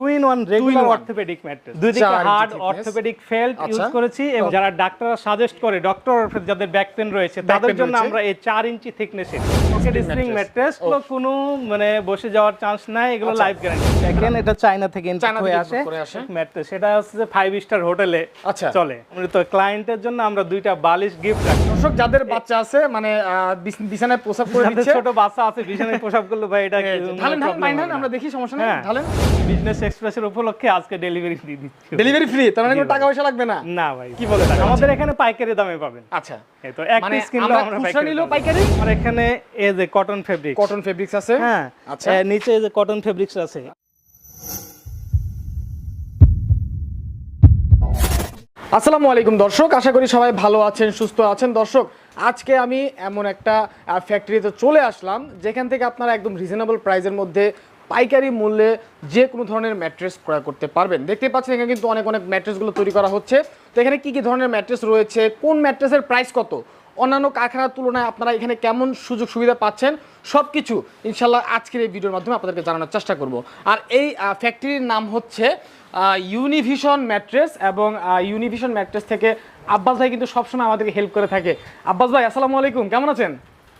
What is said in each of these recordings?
Two one regular orthopaedic mattress দুই দিকে hard orthopaedic felt use আচ্ছা। করেছি এবং যারা ডাক্তাররা সাজেস্ট করে ডক্টর যাদের ব্যাক পেন রয়েছে তাদের জন্য আমরা এই চার ইঞ্চি থিকনেসের পকেট স্প্রিং ম্যাট্রেসগুলো কোনো মানে বসে যাওয়ার চান্স নাই এগুলো লাইফ গ্যারান্টি দেখেন এটা চায়না থেকে ইনপুট হয়ে আসে। import করে আসে। ম্যাট্রেস সেটা হচ্ছে যে ফাইভ স্টার হোটেলে আচ্ছা। চলে। তো ক্লায়েন্টের জন্য আমরা দুইটা বালিশ গিফট রাখি। দর্শক যাদের বাচ্চা আছে মানে বিছানায় প্রসাব করে দিচ্ছে। ছোট বাচ্চা আছে বিছানায় পোশাক করল ভাই এটা ঢালেন ঢালেন আমরা দেখি সমস্যা নেই হ্যাঁ। ঢালেন। বিজনেস এক্সপ্রেসের উপলক্ষে আজকে ডেলিভারি দিয়ে দিচ্ছি। ডেলিভারি ফ্রি তার মানে কোনো টাকা পয়সা লাগবে না? না ভাই। কি বলে আমাদের এখানে পাইকারি দামে পাবেন। আচ্ছা। এই তো এক মানে পিস কিনলেও আমরা আমরা পাইকারি দামে। পাইকারি? আর এখানে এই যে কটন ফেব্রিক কটন ফেব্রিক্স আছে? হ্যাঁ। আচ্ছা। নিচে এই যে কটন ফেব্রিক্স আছে। আসসালামু আলাইকুম দর্শক। আশা করি সবাই ভালো আছেন সুস্থ আছেন। দর্শক আজকে আমি এমন একটা ফ্যাক্টরিতে চলে আসলাম যেখান থেকে আপনারা একদম রিজনেবল প্রাইসের মধ্যে পাইকারি মূল্যে যে কোনো ধরনের ম্যাট্রেস ক্রয় করতে পারবেন। দেখতে পাচ্ছেন এখানে কিন্তু অনেক অনেক ম্যাট্রেসগুলো তৈরি করা হচ্ছে। তো এখানে কী কী ধরনের ম্যাট্রেস রয়েছে? কোন ম্যাট্রেসের প্রাইস কত? অন্যান্য কারখানার তুলনায় আপনারা এখানে কেমন সুযোগ সুবিধা পাচ্ছেন? সব কিছু ইনশাল্লাহ আজকের এই ভিডিওর মাধ্যমে আপনাদেরকে জানানোর চেষ্টা করব। আর এই ফ্যাক্টরির নাম হচ্ছে ইউনিভিশন ম্যাট্রেস এবং ইউনিভিশন ম্যাট্রেস থেকে আব্বাস ভাই কিন্তু সবসময় আমাদেরকে হেল্প করে থাকে। আব্বাস ভাই, আসসালামু আলাইকুম। কেমন আছেন?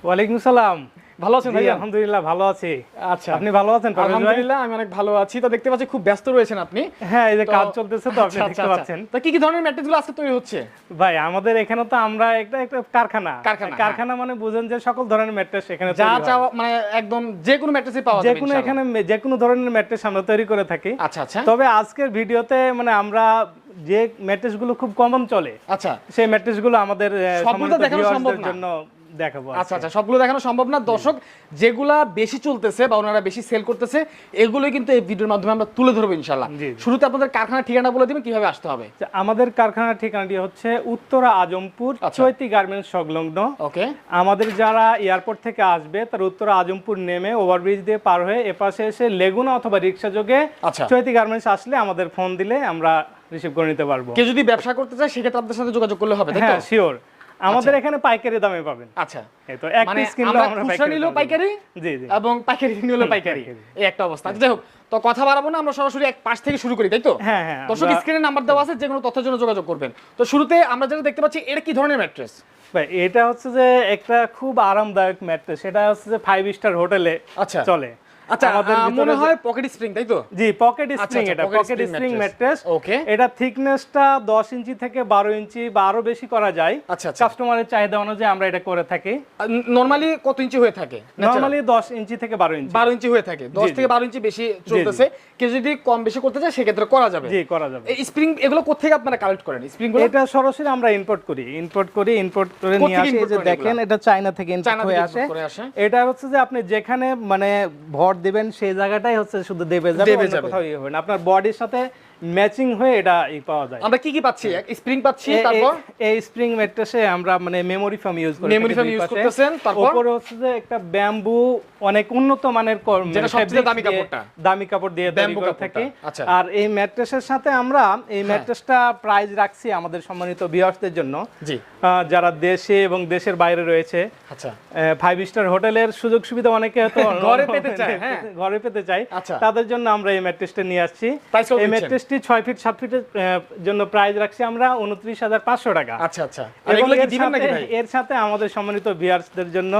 ওয়ালাইকুম সালাম। ভালো আছেন ভাই আলহামদুলিল্লাহ ভালো আছি। আচ্ছা। আপনি ভালো আছেন আলহামদুলিল্লাহ আমি অনেক ভালো আছি। তো দেখতে পাচ্ছি খুব ব্যস্ত রয়েছেন আপনি। হ্যাঁ এই যে কাজ চলতেছে তো আপনি আচ্ছা, দেখতে আচ্ছা, পাচ্ছেন। আচ্ছা। তো কি কি ধরনের ম্যাট্রেসগুলো আজকে তৈরি হচ্ছে? ভাই আমাদের এখানে তো আমরা একটা একটা কারখানা। কারখানা, হ্যাঁ। মানে বুঝেন যে সকল ধরনের ম্যাট্রেস এখানে যা। চাওয়া মানে একদম যে কোনো ম্যাট্রেসই পাওয়া যে কোনো এখানে যে কোনো ধরনের ম্যাট্রেস আমরা তৈরি করে থাকি। আচ্ছা আচ্ছা। তবে আজকের ভিডিওতে মানে আমরা যে ম্যাট্রেসগুলো খুব কমন চলে আচ্ছা। সেই ম্যাট্রেসগুলো আমাদের দেখানো সম্ভব না। দেখাবো আচ্ছা আচ্ছা সবগুলো দেখানো সম্ভব না। দর্শক যেগুলা বেশি চলতেছে বা ওনারা বেশি সেল করতেছে এগুলো কিন্তু এই ভিডিওর মাধ্যমে আমরা তুলে ধরবো ইনশাল্লাহ শুরুতে আপনাদের কারখানার ঠিকানা বলে দিবেন কীভাবে আসতে হবে? আচ্ছা, আমাদের কারখানার ঠিকানাটি হচ্ছে উত্তরা আজমপুর আচ্ছা। চৈতি গার্মেন্টস সংলগ্ন। ওকে। আমাদের যারা এয়ারপোর্ট থেকে আসবে তার উত্তরা আজমপুর নেমে ওভারব্রিজ দিয়ে পার হয়ে এপাশে এসে লেগুনা অথবা রিক্সা যোগে আচ্ছা। চৈতি গার্মেন্টস আসলে আমাদের ফোন দিলে আমরা রিসিভ করে নিতে পারব। কেউ যদি ব্যবসা করতে চায় সেক্ষেত্রে আপনাদের সাথে যোগাযোগ করলে হবে হ্যাঁ শিওর আমাদের এখানে পাইকারি দামে পাবেন। আচ্ছা। এই তো এক মানে পিস কিনলেও আমরা খুচরা নিলেও পাইকারি জি জি। এবং পাইকারি নিলেও পাইকারি। পাইকারি। এই একটা অবস্থা। আচ্ছা, যাই হোক তো কথা বাড়াবো না আমরা সরাসরি এক পাশ থেকে শুরু করি তাই তো? হ্যাঁ, হ্যাঁ, দর্শক স্ক্রিনে নাম্বার দেওয়া আছে যে কোনো তথ্যের জন্য যোগাযোগ করবেন। তো শুরুতে আমরা যেটা দেখতে পাচ্ছি এটা কি ধরনের ম্যাট্রেস ভাই এটা হচ্ছে যে একটা খুব আরামদায়ক ম্যাট্রেস সেটা হচ্ছে যে ফাইভ স্টার হোটেলে আচ্ছা। চলে। আচ্ছা মনে হয় পকেট স্প্রিং তাই তো? জি পকেট আচ্ছা, স্প্রিং আচ্ছা, এটা পকেট স্প্রিং ম্যাট্রেস Okay. এটা থিকনেসটা 10 ইঞ্চি থেকে 12 ইঞ্চি বা আরও বেশি করা যায়। আচ্ছা, আচ্ছা। কাস্টমারের চাহিদা অনুযায়ী আমরা এটা করে থাকি। নরমালি কত ইঞ্চি হয়ে থাকে? নরমালি 10 ইঞ্চি থেকে 12 ইঞ্চি। বারো ইঞ্চি হয়ে থাকে। দশ জি, থেকে বারো ইঞ্চি বেশি চলতেছে। কেউ যদি কম বেশি করতে চায় সেক্ষেত্রে করা যাবে। জি করা যাবে। এই স্প্রিং এগুলো আপনারা কালেক্ট করেন? স্প্রিংগুলো? এটা সরাসরি আমরা ইম্পোর্ট করি। ইম্পোর্ট করি ইম্পোর্ট করে নিয়ে কোত্থেকে আসি যে দেখেন এটা চায়না থেকে ইম্পোর্ট হয়ে আসে। এটা হচ্ছে যে আপনি যেখানে মানে ভর দিবেন সেই জায়গাটাই হচ্ছে শুধু দেবে যাবে দেবে যাবে। ইয়ে আপনার বডির সাথে ম্যাচিং হয়ে এটা পাওয়া যায়। আমরা কি কি পাচ্ছি? স্প্রিং পাচ্ছি তারপর? এই স্প্রিং ম্যাট্রেসে আমরা মানে মেমোরি ফোম ইউজ করি Memory foam use করতেছেন, তারপর? উপরে হচ্ছে যে একটা ব্যাম্বু অনেক উন্নত মানের কর- মানে যেটা সবচেয়ে দামি কাপড়টা। দামি কাপড় দিয়ে তৈরি Bamboo করে থাকি। আচ্ছা। আর এই ম্যাট্রেসের সাথে আমরা এই ম্যাট্রেসটা প্রাইস রাখছি আমাদের সম্মানিত ভিউয়ার্সদের জন্য। জি। যারা দেশে এবং দেশের বাইরে রয়েছে। আচ্ছা। ফাইভ স্টার হোটেলের সুযোগ সুবিধা অনেকে হয়তো ঘরে পেতে চায়, হ্যাঁ। ঘরে পেতে চাই আচ্ছা। তাদের জন্য আমরা এই ম্যাট্রেসটা নিয়ে আসছি। এই দিচ্ছেন? ম্যাট্রেসটি ছয় ফিট সাত ফিটের জন্য প্রাইস রাখছি আমরা উনত্রিশ হাজার পাঁচশো টাকা। আচ্ছা আচ্ছা। এর দিবেন নাকি সাথে- ভাই? এর সাথে আমাদের সম্মানিত জন্য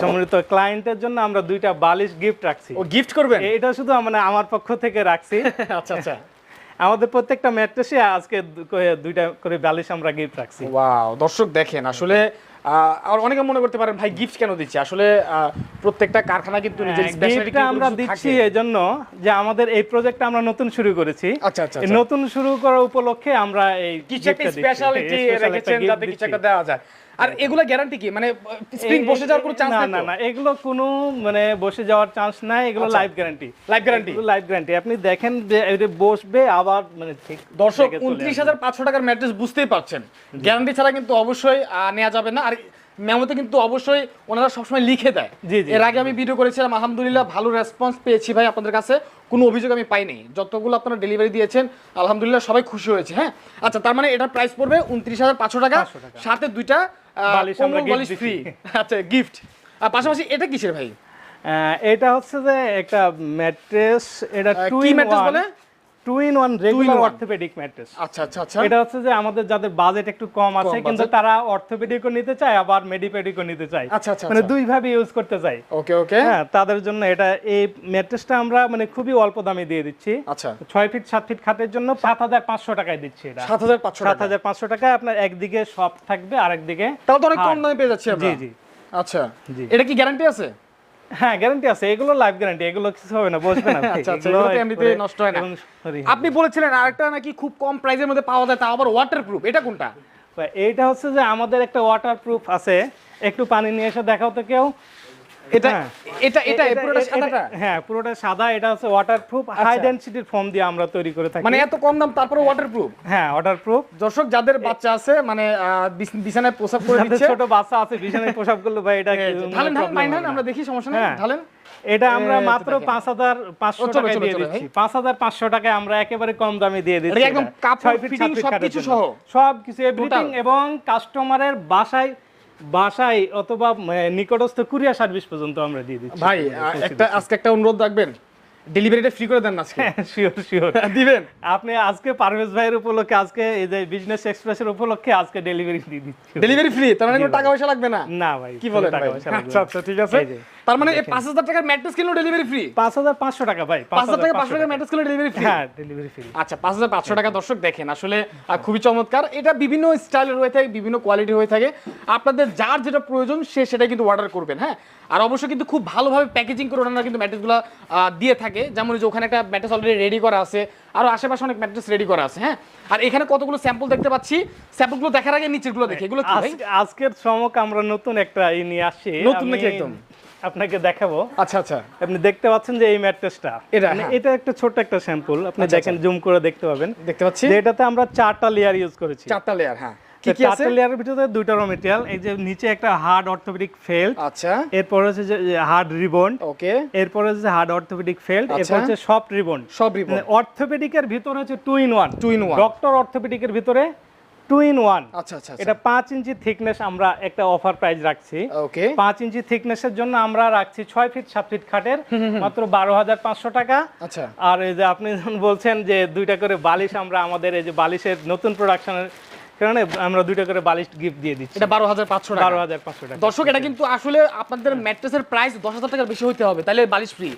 সম্মানিত ক্লায়েন্টের জন্য আমরা দুইটা বালিশ গিফট রাখছি। ও গিফট করবেন? এটা শুধু মানে আমার পক্ষ থেকে রাখছি। আচ্ছা আচ্ছা। আমাদের প্রত্যেকটা ম্যাট্রেসে আজকে দুইটা করে বালিশ আমরা গিফট রাখছি। ওয়াও দর্শক দেখেন আসলে আর অনেকে মনে করতে পারেন ভাই গিফট কেন দিচ্ছে? আসলে প্রত্যেকটা কারখানা কিন্তু নিজের স্পেশালিটি হ্যাঁ, আমরা দিচ্ছি এজন্য যে আমাদের এই প্রজেক্টটা আমরা নতুন শুরু করেছি। আচ্ছা, আচ্ছা, আচ্ছা। নতুন শুরু করার উপলক্ষে আমরা এই কিছু একটা স্পেশালিটি রেখেছেন যাতে কিছু একটা দেওয়া যায়। আর এগুলা গ্যারান্টি কি? মানে স্প্রিং বসে যাওয়ার কোনো চান্স না না না এগুলো কোনো মানে বসে যাওয়ার চান্স নাই এগুলো। Life guarantee life guarantee life guarantee আপনি দেখেন যে এটা বসবে আবার মানে ঠিক দর্শক উনত্রিশ। হাজার পাঁচশো টাকার ম্যাট্রেস বুঝতেই পারছেন। গ্যারান্টি ছাড়া কিন্তু অবশ্যই নেওয়া যাবে না। আর মেমোতে কিন্তু অবশ্যই ওনারা সবসময় লিখে দেয়। এর আগে আমি ভিডিও করেছিলাম আলহামদুলিল্লাহ ভালো রেসপন্স পেয়েছি ভাই আপনাদের কাছে। কোনো অভিযোগ আমি পাইনি। যতগুলো আপনারা ডেলিভারি দিয়েছেন আলহামদুলিল্লাহ সবাই খুশি হয়েছে হ্যাঁ? আচ্ছা তার মানে এটার প্রাইস পড়বে উনত্রিশ হাজার পাঁচশো টাকা। সাথে দুইটা বালিশ ফ্রি আচ্ছা গিফট আর পাশাপাশি এটা কিসের ভাই? আহ, এটা হচ্ছে যে একটা ম্যাট্রেস এটা টু কি ইন ওয়ান বলে? Two in one regular orthopaedic mattress আচ্ছা আচ্ছা আচ্ছা। এটা হচ্ছে যে আমাদের যাদের বাজেট একটু কম আছে কিন্তু তারা অর্থোপেডিকও নিতে চায় আবার মেডিপেডিকও নিতে চায়। আচ্ছা, আচ্ছা, মানে আচ্ছা। দুই ভাবে ইউজ করতে চাই। ওকে ওকে হ্যাঁ তাদের জন্য এটা এই ম্যাট্রেসটা আমরা মানে খুবই অল্প দামে দিয়ে দিচ্ছি। আচ্ছা। ছয় ফিট সাত ফিট খাটের জন্য সাত হাজার পাঁচশো টাকায় দিচ্ছি এটা। সাত হাজার পাঁচশো সাত টাকা হাজার পাঁচশো টাকায় আপনার একদিকে সব থাকবে আর একদিকে তাহলে তো অনেক কম দামে পেয়ে যাচ্ছি আমরা। জি। জি আচ্ছা। জি। এটা কি গ্যারান্টি আছে? হ্যাঁ গ্যারান্টি আছে। এগুলো লাইফ গ্যারান্টি এগুলো কিছু হবে না বসবে না। ভাই। আচ্ছা, আচ্ছা, এগুলো এগুলো তো এমনিতেই একবারে- নষ্ট হয় না। আপনি বলেছিলেন আরেকটা নাকি খুব কম প্রাইসের মধ্যে পাওয়া যায় তা আবার ওয়াটারপ্রুফ এটা কোনটা? এটা এইটা হচ্ছে যে আমাদের একটা ওয়াটার প্রুফ আছে। একটু পানি নিয়ে এসে দেখাও তো কেউ। এটা। এটা এটা এটা- পুরোটা সাদাটা? হ্যাঁ পুরোটা সাদা এটা হচ্ছে ওয়াটার হাই ডেনসিটির ফোম দিয়ে আমরা তৈরি করে থাকি। মানে এত কম দাম তারপরে ওয়াটারপ্রুফ হ্যাঁ ওয়াটার দর্শক যাদের বাচ্চা আছে মানে বিছানায় প্রসাব করে দিচ্ছে। ছোট বাচ্চা আছে বিছানায় পোশাক করল ভাই এটা এই যে, কোনো ঢালেন ঢালেন problem মাইন হবে না। আমরা দেখি সমস্যা নেই হ্যাঁ। ঢালেন। এটা আমরা মাত্র পাঁচ হাজার পাঁচশো টাকায় দিয়ে দিচ্ছি। পাঁচ হাজার পাঁচশো টাকায় আমরা একেবারে কম দামে দিয়ে দিচ্ছি একদম কাপড়, ফিট, সবকিছু সহ? সবকিছু এভরিথিং এবং কাস্টমারের বাসায় বাসায় অথবা নিকটস্থ কুরিয়ার সার্ভিস পর্যন্ত আমরা দিয়ে দিচ্ছি। ভাই একটা, আজকে একটা অনুরোধ রাখবেন। ডেলিভারিটা ফ্রি করে দেন না আজকে। শিওর শিওর দিবেন। আপনি আজকে পারভেজ ভাইয়ের উপলক্ষে আজকে এই যে বিজনেস এক্সপ্রেসের উপলক্ষে আজকে ডেলিভারি দিয়ে দিচ্ছি। ডেলিভারি ফ্রি তার মানে কোনো টাকা পয়সা লাগবে না? না ভাই কি বলেন টাকা পয়সা লাগবে আচ্ছা আচ্ছা ঠিক আছে। তার মানে এই পাঁচ হাজার টাকার ম্যাট্রেস কিনলেও ডেলিভারি ফ্রি পাঁচ হাজার পাঁচশো টাকা ভাই পাঁচ হাজার টাকা পাঁচশো টাকার ম্যাট্রেস কিনলেও ডেলিভারি ফ্রি হ্যাঁ ডেলিভারি ফ্রি আচ্ছা পাঁচ হাজার পাঁচশো টাকা দর্শক দেখেন আসলে খুবই চমৎকার। এটা বিভিন্ন স্টাইলের হয়ে থাকে বিভিন্ন কোয়ালিটি হয়ে থাকে। আপনাদের যার যেটা প্রয়োজন সে সেটা কিন্তু অর্ডার করবেন হ্যাঁ? আর অবশ্যই কিন্তু খুব ভালোভাবে প্যাকেজিং করে ওনারা কিন্তু ম্যাট্রেসগুলো দিয়ে থাকে যেমন যে ওখানে একটা ম্যাট্রেস অলরেডি রেডি করা আছে আরও আশেপাশে অনেক ম্যাট্রেস রেডি করা আছে হ্যাঁ? আর এখানে কতগুলো স্যাম্পল দেখতে পাচ্ছি? স্যাম্পলগুলো দেখার আগে নিচেরগুলো দেখি এগুলো কি ভাই? আজকে- আজকের চমক আমরা নতুন একটা ই নিয়ে আসি। নতুন নাকি একদম? আপনাকে দেখাবো। আচ্ছা আচ্ছা। আপনি দেখতে পাচ্ছেন যে এই ম্যাট্রেসটা এটা, মানে হ্যাঁ। এটা একটা ছোট একটা স্যাম্পল আপনি আচ্ছা, দেখেন জুম করে দেখতে পাবেন। দেখতে পাচ্ছি। এটাতে আমরা চারটা লেয়ার ইউজ করেছি। চারটা লেয়ার হ্যাঁ। কি কি আছে? লেয়ারের ভিতরে দুইটা র মেটেরিয়াল এই যে নিচে একটা হার্ড অর্থোপেডিক ফেল্ট আচ্ছা। এরপর হচ্ছে যে হার্ড রিবন্ড ওকে। এরপর হচ্ছে হার্ড অর্থোপেডিক ফেল্ট আচ্ছা। এরপর হচ্ছে সফট রিবন্ড সব রিপোর্ট অর্থোপেডিকের ভিতরে হচ্ছে two in one Two in one। Doctor অর্থোপেডিকের ভিতরে টু ইন ওয়ান আচ্ছা আচ্ছা এটা পাঁচ ইঞ্চি থিকনেস আমরা একটা অফার প্রাইস রাখছি। ওকে। পাঁচ ইঞ্চি থিকনেসের জন্য আমরা রাখছি ছয় ফিট সাত ফিট খাটের মাত্র বারো হাজার পাঁচশো টাকা। আচ্ছা। আর এই যে আপনি যখন বলছেন যে দুইটা করে বালিশ আমরা আমাদের এই যে বালিশের নতুন প্রোডাকশনের কারণে আমরা দুইটা করে বালিশ গিফট দিয়ে দিচ্ছি। এটা বারো হাজার পাঁচশো টাকা। বারো হাজার পাঁচশো টাকা। দর্শক এটা কিন্তু আসলে আপনাদের ম্যাট্রেসের প্রাইস দশ হাজার টাকার বেশি হতে হবে তাহলে বালিশ ফ্রি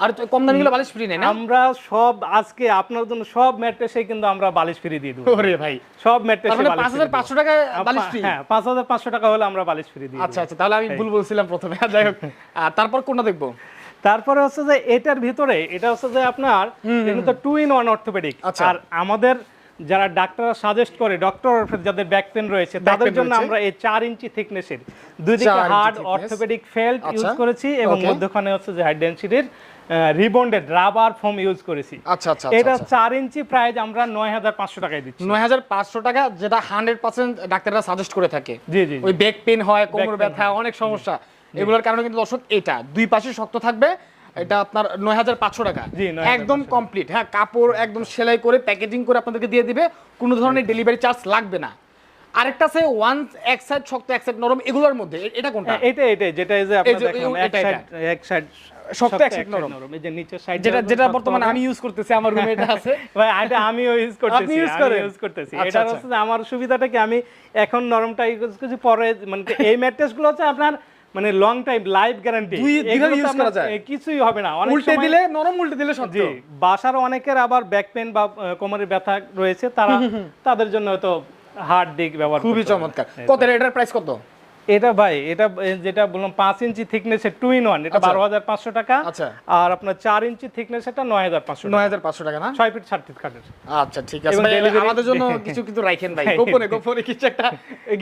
আর কম দামি গুলো বালিশ ফ্রি নেই না? আমরা সব আজকে আপনার জন্য সব ম্যাট্রেসে কিন্তু আমরা বালিশ ফ্রি দিয়ে দেবো। ওরে ভাই। সব ম্যাট্রেসে পাঁচ হাজার পাঁচশো টাকায় বালিশ ফ্রি হ্যাঁ পাঁচ হাজার পাঁচশো টাকা হলে আমরা বালিশ ফ্রি দিই আচ্ছা আচ্ছা তাহলে আমি ভুল বলছিলাম প্রথমে। যাই হোক তারপর কোনটা দেখব? তারপরে হচ্ছে যে এটার ভিতরে এটা হচ্ছে যে আপনার টু ইন ওয়ান অর্থোপেডিক। আর আমাদের যারা ডাক্তার সাজেস্ট করে ডক্টর যাদের ব্যাক পেন রয়েছে তাদের জন্য আমরা এই চার ইঞ্চি থিকনেসের দুই দিকে হার্ড অর্থোপেডিক ফেল্ট ইউজ আচ্ছা। করেছি এবং মধ্যখানে হচ্ছে যে হাই ডেন্সিটির রিবন্ডেড রাবার ফোম ইউজ করেছি। আচ্ছা আচ্ছা এটা চার ইঞ্চি প্রাইস আমরা নয় হাজার পাঁচশো টাকায় দিচ্ছি। নয় হাজার পাঁচশো টাকা যেটা হান্ড্রেড পার্সেন্ট ডাক্তাররা সাজেস্ট করে থাকে। জি জি ওই ব্যাক পেন হয় কোমর ব্যথা অনেক সমস্যা। এগুলোর কারণে কিন্তু দর্শক এটা দুই পাশে শক্ত থাকবে এটা আপনার নয় হাজার পাঁচশো টাকা। একদম কমপ্লিট হ্যাঁ কাপড় একদম সেলাই করে প্যাকেজিং করে আপনাদেরকে দিয়ে দিবে কোনো ধরনের ডেলিভারি চার্জ লাগবে না। আরেকটা আছে ওয়ান এক সাইড শক্ত এক সাইড নরম এগুলোর মধ্যে এটা কোনটা? হ্যাঁ, এটা এটা যেটা এই যে আপনারা এক সাইড এক সাইড শক্ত, এক side নরম। এই যে নিচের সাইড যেটা যেটা বর্তমানে আমি ইউজ করতেছি আমার রুমে এটা আছে। ভাই এটা আমিও ইউজ করতেছি আপনি use করেন? ইউজ করতেছি। আচ্ছা, এটা আচ্ছা। হচ্ছে আমার সুবিধাটা কি? আমি এখন নরমটা ইউজ করছি পরে মানে এই ম্যাট্রেসগুলো হচ্ছে আপনার মানে লং টাইম লাইফ গ্যারান্টি দুই- দুইভাবে use করা যায়। কিছুই হবে না। অনেক উল্টে দিলে নরম উল্টে দিলে সব জি বাসার অনেকের আবার ব্যাক পেন বা কোমরের ব্যথা রয়েছে তারা তাদের জন্য হয়তো হার্ড দিক ব্যবহার খুবই চমৎকার। কত এটার প্রাইস কত? এটা ভাই এটা যেটা বললাম পাঁচ ইঞ্চি থিকনেসের টু ইন ওয়ান এটা আচ্ছা। বারো হাজার পাঁচশো টাকা। আচ্ছা। আর আপনার চার ইঞ্চি থিকনেস এটা নয় হাজার পাঁচশো নয় হাজার পাঁচশো টাকা না? ছয় ফিট সাত ফিট কাঠের আচ্ছা ঠিক আছে। আমাদের জন্য কিছু কিন্তু রাখেন ভাই। গোপনে গোপনে কিছু একটা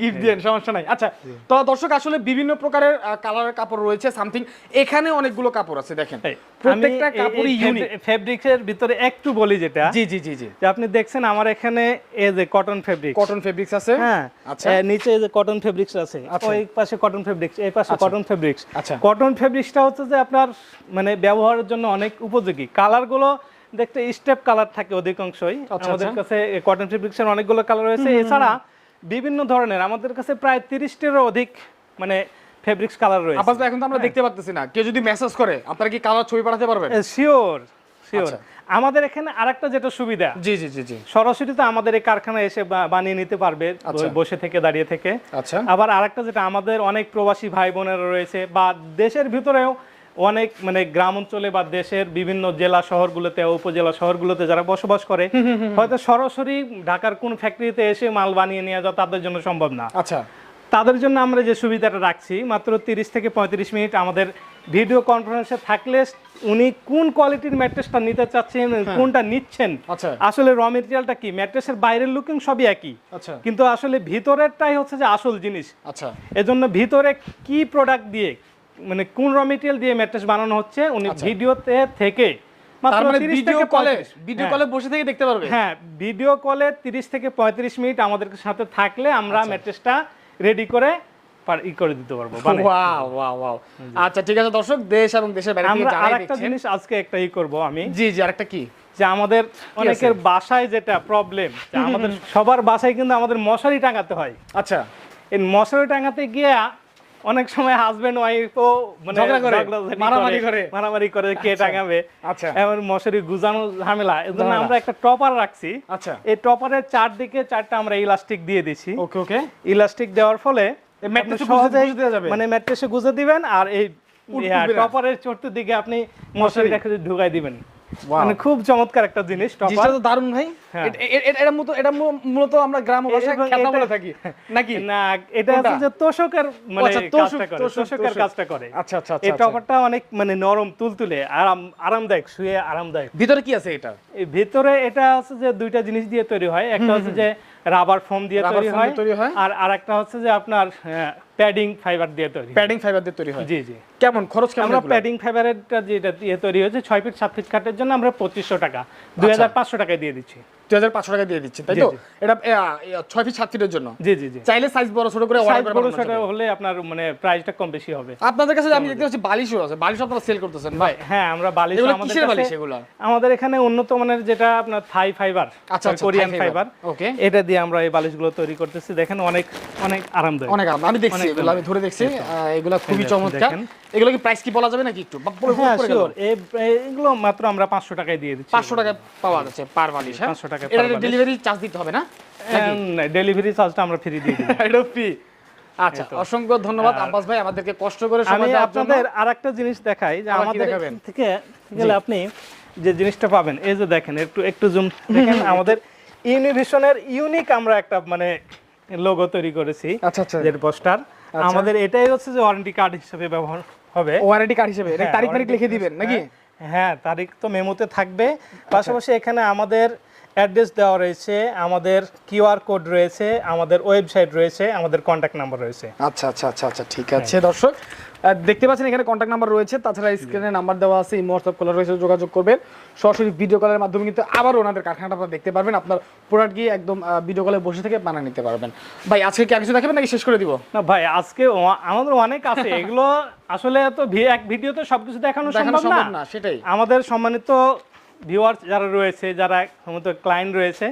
গিফট সমস্যা নাই। আচ্ছা তো দর্শক আসলে বিভিন্ন প্রকারের কালারের কাপড় রয়েছে সামথিং এখানে অনেকগুলো কাপড় আছে দেখেন। প্রত্যেকটা কাপড়ই ইউনিক ফেব্রিক্সের ভিতরে একটু বলি যেটা। জি জি জি জি। যে আপনি দেখছেন আমার এখানে এই যে কটন ফেব্রিক কটন ফেব্রিক্স আছে। হ্যাঁ আচ্ছা। নিচে এই যে কটন ফেব্রিক্স আছে। আচ্ছা। পাশে কটন ফেব্রিক্স এই পাশে কটন ফেব্রিক্স আচ্ছা। কটন ফেব্রিক্সটা হচ্ছে যে আপনার মানে ব্যবহারের জন্য অনেক উপযোগী। কালারগুলো দেখতে স্টেপ কালার থাকে অধিকাংশই। আচ্ছা, আমাদের আচ্ছা। কাছে কটন ফেব্রিক্সের অনেকগুলো কালার রয়েছে। এছাড়া বিভিন্ন ধরনের আমাদের কাছে প্রায় তিরিশটিরও অধিক মানে ফেব্রিক্স কালার রয়েছে। ভাই এখন তো আমরা দেখতে পারতেছি না। কেউ যদি মেসেজ করে আপনারা কি কালার ছবি পাঠাতে পারবেন? শিওর শিওর আচ্ছা। আমাদের এখানে আরেকটা যেটা সুবিধা জি জি জি জি। সরাসরি তো আমাদের এই কারখানায় এসে বানিয়ে নিতে পারবে আচ্ছা। বসে থেকে দাঁড়িয়ে থেকে। আচ্ছা। আবার আরেকটা যেটা আমাদের অনেক প্রবাসী ভাই বোনেরা রয়েছে বা দেশের ভিতরেও অনেক মানে গ্রাম অঞ্চলে বা দেশের বিভিন্ন জেলা শহরগুলোতে উপজেলা শহরগুলোতে যারা বসবাস করে হয়তো সরাসরি ঢাকার কোন ফ্যাক্টরিতে এসে মাল বানিয়ে নিয়ে যাওয়া তাদের জন্য সম্ভব না। আচ্ছা। তাদের জন্য আমরা যে সুবিধাটা রাখছি মাত্র তিরিশ থেকে পঁয়ত্রিশ মিনিট আমাদের ভিডিও কনফারেন্সে থাকলে উনি কোন কোয়ালিটির ম্যাট্রেসটা নিতে চাচ্ছেন কোনটা নিচ্ছেন আচ্ছা। আসলে র মেটেরিয়ালটা কি? ম্যাট্রেসের বাইরের লুকিং সবই একই। আচ্ছা। কিন্তু আসলে ভিতরেরটাই হচ্ছে যে আসল জিনিস। আচ্ছা। এজন্য ভিতরে কি প্রোডাক্ট দিয়ে মানে কোন র মেটেরিয়াল দিয়ে ম্যাট্রেস বানানো হচ্ছে উনি ভিডিওতে থেকে মানে 30 ভিডিও থেকে কলে ভিডিও হ্যাঁ। কলে বসে থেকে দেখতে পারবে? হ্যাঁ ভিডিও কলে 30 থেকে 35 মিনিট আমাদের সাথে থাকলে আমরা আচ্ছা। ম্যাট্রেসটা রেডি করে ই করে দিতে পারব ওয়াও ওয়াও ওয়াও আচ্ছা ঠিক আছে দর্শক দেশ এবং দেশের বাইরে আমরা আরেকটা জিনিস আজকে একটা ই করব আমি। জি জি আরেকটা কি? যে আমাদের অনেকের বাসায় যেটা প্রবলেম আমাদের সবার বাসায় কিন্তু আমাদের মশারি টাঙাতে হয়। আচ্ছা। এই মশারি টাঙাতে গিয়ে অনেক সময় হাজবেন্ড ওয়াইফও মানে ঝগড়া করে, মারামারি করে। মারামারি করে কে টাঙাবে আচ্ছা। এবার মশারি গুজানো ঝামেলা এর জন্য ঝামেলা। আমরা একটা টপার রাখছি আচ্ছা এই টপারের চারদিকে চারটা আমরা ইলাস্টিক দিয়ে দিছি ওকে ওকে ইলাস্টিক দেওয়ার ফলে এই ম্যাট্রেসে গুজে- সহজেই যাবে? মানে ম্যাট্রেসে গুজে দিবেন আর এই উঠ- হ্যাঁ। টপারের চতুর্দিকে আপনি মশারিটাকে ঢুকাই দিবেন. মানে খুব চমৎকার একটা জিনিস টপার। তো দারুণ ভাই। হ্যাঁ। এটা মূলত এটা মূলত আমরা গ্রাম ভাষায় খেলনা বলে থাকি। নাকি? না এটা হচ্ছে যে তোষকের মানে আচ্ছা, তোষকের কাজটা করে। আচ্ছা আচ্ছা এই আচ্ছা টপারটা অনেক মানে নরম তুলতুলে আরাম আরামদায়ক শুয়ে আরামদায়ক। ভিতরে কি আছে এটা? এই ভিতরে এটা হচ্ছে যে দুইটা জিনিস দিয়ে তৈরি হয়। একটা হচ্ছে যে রাবার ফোম দিয়ে তৈরি হয়। দিয়ে তৈরি হয়। আর আরেকটা হচ্ছে যে আপনার প্যাডিং ফাইবার দিয়ে তৈরি প্যাডিং ফাইবার দিয়ে তৈরি হয়। জি জি। কেমন? খরচ কেমন আমরা প্যাডিং ফাইবারেরটা যেটা দিয়ে তৈরি হয়েছে ছয় ফিট সাত ফিট কাঠের জন্য আমরা পঁচিশশো টাকা। দুই হাজার পাঁচশো টাকায় দিয়ে দিচ্ছি। দুই হাজার পাঁচশো টাকা দিয়ে দিচ্ছে তাই তো? এটা এ, আ, এ, ছয় ফিট সাত ফিটের জন্য? জি জি জি। চাইলে সাইজ বড় ছোট করে সাইজ বড় ছোট হলে আপনার মানে প্রাইসটা কম বেশি হবে। আপনাদের কাছে আমি দেখতে পাচ্ছি বালিশও আছে বালিশ আপনারা সেল করতেছেন ভাই। হ্যাঁ আমরা বালিশ আমাদের কাছে- বালিশ এগুলো? আমাদের এখানে উন্নত মানের যেটা আপনার থাই ফাইবার আচ্ছা, কোরিয়ান ফাইবার এটা দিয়ে আমরা এই বালিশগুলো তৈরি করতেছি। দেখেন অনেক অনেক আরামদায়ক। অনেক আরাম আমি দেখছি এগুলো আমি ধরে দেখছি। এগুলো খুবই চমৎকার। এগুলো কি প্রাইস কি বলা যাবে নাকি একটু? হ্যাঁ এগুলো মাত্র আমরা পাঁচশো টাকায় দিয়ে দিচ্ছি। পাঁচশো টাকা পাওয়া যাচ্ছে পার বালিশ হ্যাঁ? 500 টাকা per এটা ডেলিভারি চার্জ দিতে হবে না? ডেলিভারি চার্জটা আমরা ফ্রি দিই এটা ফ্রি আচ্ছা অসংখ্য ধন্যবাদ আব্বাস ভাই আমাদেরকে কষ্ট করে সময় দেওয়ার জন্য। আপনাদের আরেকটা জিনিস দেখাই যে আমাদের থেকে গেলে আপনি যে জিনিসটা পাবেন এই যে দেখেন একটু একটু জুম দেখেন আমাদের ইউনিভিশনের ইউনিক আমরা একটা মানে লোগো তৈরি করেছি আচ্ছা আচ্ছা। পোস্টার আমাদের এটাই হচ্ছে যে ওয়ারেন্টি কার্ড হিসেবে ব্যবহার হবে। ওয়ারেন্টি কার্ড হিসেবে। হ্যাঁ, তারিখ তারিখ লিখে দিবেন নাকি? হ্যাঁ, হ্যাঁ তারিখ তো মেমোতে থাকবে। পাশাপাশি এখানে আমাদের অ্যাড্রেস দেওয়া রয়েছে আমাদের কিউআর কোড রয়েছে আমাদের ওয়েবসাইট রয়েছে আমাদের কন্ট্যাক্ট নাম্বার রয়েছে। আচ্ছা আচ্ছা আচ্ছা আচ্ছা ঠিক আছে দর্শক। দেখতে পাচ্ছেন এখানে কন্ট্যাক্ট নাম্বার রয়েছে তাছাড়া স্ক্রিনে নাম্বার দেওয়া আছে এই হোয়াটসঅ্যাপ কলার রয়েছে যোগাযোগ করবেন। সরাসরি ভিডিও কলের মাধ্যমে কিন্তু আবার ওনাদের কারখানাটা আপনারা দেখতে পারবেন। আপনার প্রোডাক্ট গিয়ে একদম ভিডিও কলে বসে থেকে বানিয়ে নিতে পারবেন। ভাই আজকে কি আর কিছু দেখাবেন নাকি শেষ করে দিব? না ভাই আজকে আমাদের অনেক আছে। এগুলো আসলে তো ভি- এক ভিডিওতে সবকিছু দেখানো সম্ভব না সেটাই। আমাদের সম্মানিত ভিউয়ার যারা রয়েছে যারা সমস্ত ক্লায়েন্ট রয়েছে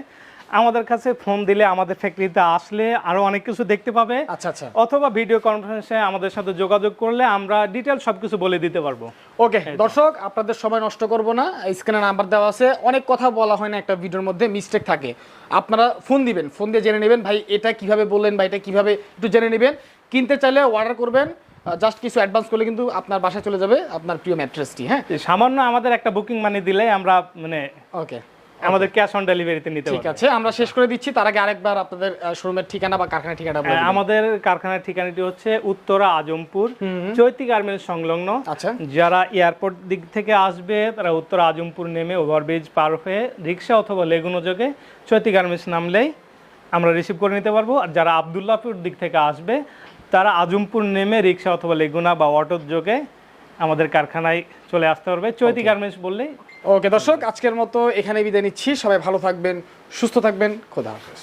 আমাদের কাছে ফোন দিলে আমাদের ফ্যাক্টরিতে আসলে আরও অনেক কিছু দেখতে পাবে। আচ্ছা আচ্ছা। অথবা ভিডিও কনফারেন্সে আমাদের সাথে যোগাযোগ করলে আমরা ডিটেল সবকিছু বলে দিতে পারব। ওকে দর্শক আপনাদের সময় নষ্ট করব না। স্ক্রিনে নাম্বার দেওয়া আছে। অনেক কথা বলা হয় না একটা ভিডিওর মধ্যে মিস্টেক থাকে। আপনারা ফোন দিবেন ফোন দিয়ে জেনে নেবেন ভাই এটা কীভাবে বললেন বা এটা কীভাবে একটু জেনে নেবেন। কিনতে চাইলে অর্ডার করবেন। জাস্ট কিছু অ্যাডভান্স করলে কিন্তু আপনার বাসায় চলে যাবে আপনার প্রিয় ম্যাট্রেসটি হ্যাঁ? সামান্য আমাদের একটা বুকিং মানি দিলে আমরা মানে ওকে আমাদের ক্যাশ অন ডেলিভারিতে নিতে ঠিক আছে আমরা শেষ করে দিচ্ছি। তার আগে আরেকবার আপনাদের শোরুমের ঠিকানা বা কারখানার ঠিকানা বলে হ্যাঁ, আমাদের কারখানার ঠিকানাটি হচ্ছে উত্তরা আজমপুর চৈতি গার্মেন্টস সংলগ্ন। আচ্ছা। যারা এয়ারপোর্ট দিক থেকে আসবে তারা উত্তরা আজমপুর নেমে ওভারব্রিজ পার হয়ে রিক্সা অথবা লেগুনো যোগে চৈতি গার্মেন্টস নামলেই আমরা রিসিভ করে নিতে পারব। আর যারা আবদুল্লাপুর দিক থেকে আসবে তারা আজমপুর নেমে রিক্সা অথবা লেগুনা বা অটোর যোগে আমাদের কারখানায় চলে আসতে পারবে। চৈতি গার্মেন্টস বললেই ওকে দর্শক আজকের মতো এখানে বিদায় নিচ্ছি। সবাই ভালো থাকবেন সুস্থ থাকবেন। খোদা হাফেজ।